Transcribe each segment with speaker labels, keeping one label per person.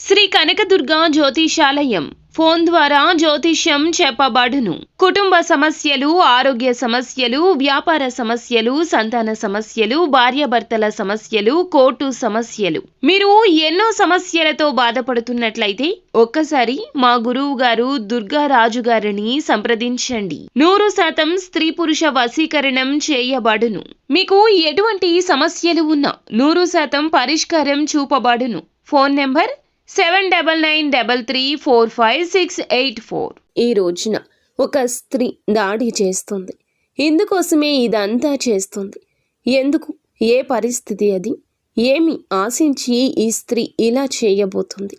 Speaker 1: Shri Kanakadurga జ్యోతిషాలయం. Phone ద్వారా జ్యోతిష్యం చెప్పబడును. కుటుంబ సమస్యలు ఆరోగ్య సమస్యలు వ్యాపార సమస్యలు సంతాన సమస్యలు భార్యాభర్తల సమస్యలు కోర్టు సమస్యలు. మీరు ఎన్నో సమస్యలతో బాధపడుతున్నట్లయితే ఒక్కసారి మా గురువు గారు దుర్గారాజు గారిని సంప్రదించండి. నూరు శాతం స్త్రీ పురుష వశీకరణం చేయబడును. మీకు ఎటువంటి సమస్యలు ఉన్నా నూరు శాతం పరిష్కారం చూపబడును. Phone number seven double nine double three four five six eight four
Speaker 2: ఈ రోజున ఒక స్త్రీ దాడి చేస్తుంది. ఇందుకోసమే ఇదంతా చేస్తుంది. ఎందుకు? ఏ పరిస్థితి అది? ఏమి ఆశించి ఈ స్త్రీ ఇలా చేయబోతుంది?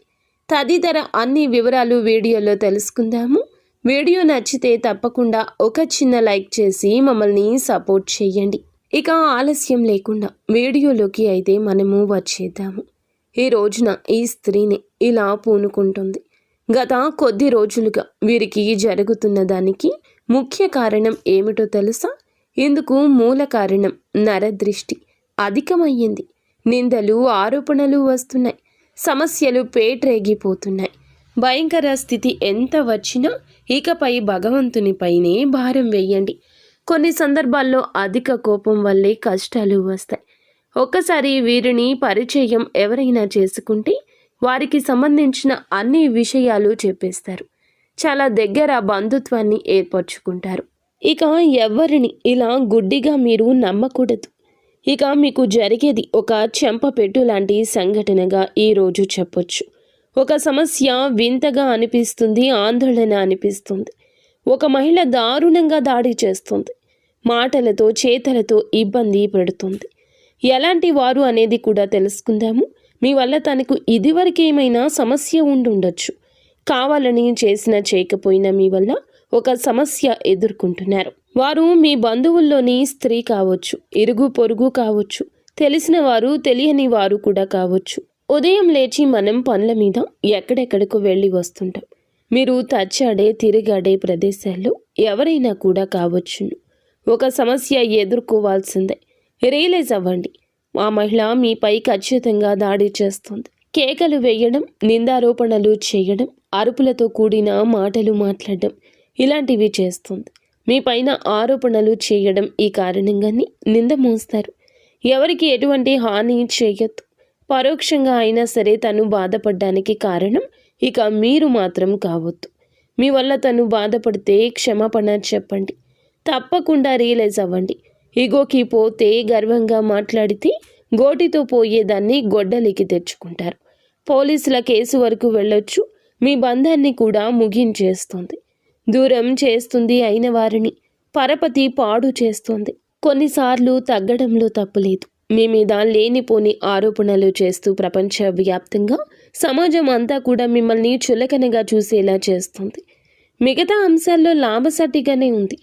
Speaker 2: తదితర అన్ని వివరాలు వీడియోలో తెలుసుకుందాము. వీడియో నచ్చితే తప్పకుండా ఒక చిన్న లైక్ చేసి మమ్మల్ని సపోర్ట్ చేయండి. ఇక ఆలస్యం లేకుండా వీడియోలోకి అయితే మనము వచ్చేద్దాము. ఈ రోజున ఈ స్త్రీని ఇలా పూనుకుంటుంది. గత కొద్ది రోజులుగా వీరికి జరుగుతున్న దానికి ముఖ్య కారణం ఏమిటో తెలుసా? ఇందుకు మూల కారణం నరదృష్టి. అధికమయ్యింది. నిందలు ఆరోపణలు వస్తున్నాయి. సమస్యలు పేట్రేగిపోతున్నాయి. భయంకర స్థితి ఎంత వచ్చినా ఇకపై భగవంతునిపైనే భారం వేయండి. కొన్ని సందర్భాల్లో అధిక కోపం వల్లే కష్టాలు వస్తాయి. ఒక్కసారి వీరిని పరిచయం ఎవరైనా చేసుకుంటే వారికి సంబంధించిన అన్ని విషయాలు చెప్పేస్తారు. చాలా దగ్గర బంధుత్వాన్ని ఏర్పరచుకుంటారు. ఇక ఎవరిని ఇలా గుడ్డిగా మీరు నమ్మకూడదు. ఇక మీకు జరిగేది ఒక చెంపపెట్టు లాంటి సంఘటనగా ఈరోజు చెప్పొచ్చు. ఒక సమస్య వింతగా అనిపిస్తుంది ఆందోళన అనిపిస్తుంది. ఒక మహిళ దారుణంగా దాడి చేస్తుంది. మాటలతో చేతలతో ఇబ్బంది పెడుతుంది. ఎలాంటి వారు అనేది కూడా తెలుసుకుందాము. మీ వల్ల తనకు ఇదివరకు ఏమైనా సమస్య ఉండుండొచ్చు. కావాలని చేసిన చేయకపోయినా మీ వల్ల ఒక సమస్య ఎదుర్కొంటున్నారు. వారు మీ బంధువుల్లోని స్త్రీ కావచ్చు ఇరుగు పొరుగు కావచ్చు తెలిసిన వారు తెలియని వారు కూడా కావచ్చు. ఉదయం లేచి మనం పనుల మీద ఎక్కడెక్కడికో వెళ్ళి వస్తుంటాం. మీరు తచ్చాడే తిరిగాడే ప్రదేశాల్లో ఎవరైనా కూడా కావచ్చును. ఒక సమస్య ఎదుర్కోవాల్సిందే. రియలైజ్ అవ్వండి. ఆ మహిళ మీపై ఖచ్చితంగా దాడి చేస్తుంది. కేకలు వేయడం నిందారోపణలు చేయడం అరుపులతో కూడిన మాటలు మాట్లాడడం ఇలాంటివి చేస్తుంది. మీ పైన ఆరోపణలు చేయడం ఈ కారణంగానే నింద మోస్తారు. ఎవరికి ఎటువంటి హాని చేయొద్దు. పరోక్షంగా అయినా సరే తను బాధపడడానికి కారణం ఇక మీరు మాత్రం కావద్దు. మీ వల్ల తను బాధపడితే క్షమాపణ చెప్పండి. తప్పకుండా రియలైజ్ అవ్వండి. ఇగోకి పోతే గర్వంగా మాట్లాడితే గోటితో పోయేదాన్ని గొడ్డలికి తెచ్చుకుంటారు. పోలీసుల కేసు వరకు వెళ్ళొచ్చు. మీ బంధాన్ని కూడా ముగించేస్తుంది. దూరం చేస్తుంది అయిన వారిని. పరపతి పాడు చేస్తుంది. కొన్నిసార్లు తగ్గడంలో తప్పులేదు. మీ మీద లేనిపోని ఆరోపణలు చేస్తూ ప్రపంచవ్యాప్తంగా సమాజం అంతా కూడా మిమ్మల్ని చులకనగా చూసేలా చేస్తుంది. మిగతా అంశాల్లో లాభసాటిగానే ఉంది.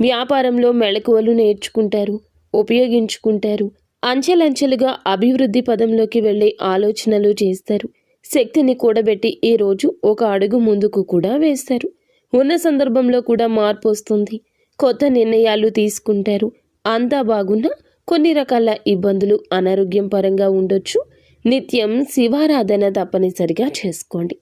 Speaker 2: వ్యాపారంలో మెళకువలు నేర్చుకుంటారు ఉపయోగించుకుంటారు. అంచెలంచెలుగా అభివృద్ధి పదంలోకి వెళ్ళే ఆలోచనలు చేస్తారు. శక్తిని కూడబెట్టి ఈరోజు ఒక అడుగు ముందుకు కూడా వేస్తారు. ఉన్న సందర్భంలో కూడా మార్పు వస్తుంది. కొత్త నిర్ణయాలు తీసుకుంటారు. అంతా బాగున్నా కొన్ని రకాల ఇబ్బందులు అనారోగ్యం పరంగా ఉండొచ్చు. నిత్యం శివారాధన తప్పనిసరిగా చేసుకోండి.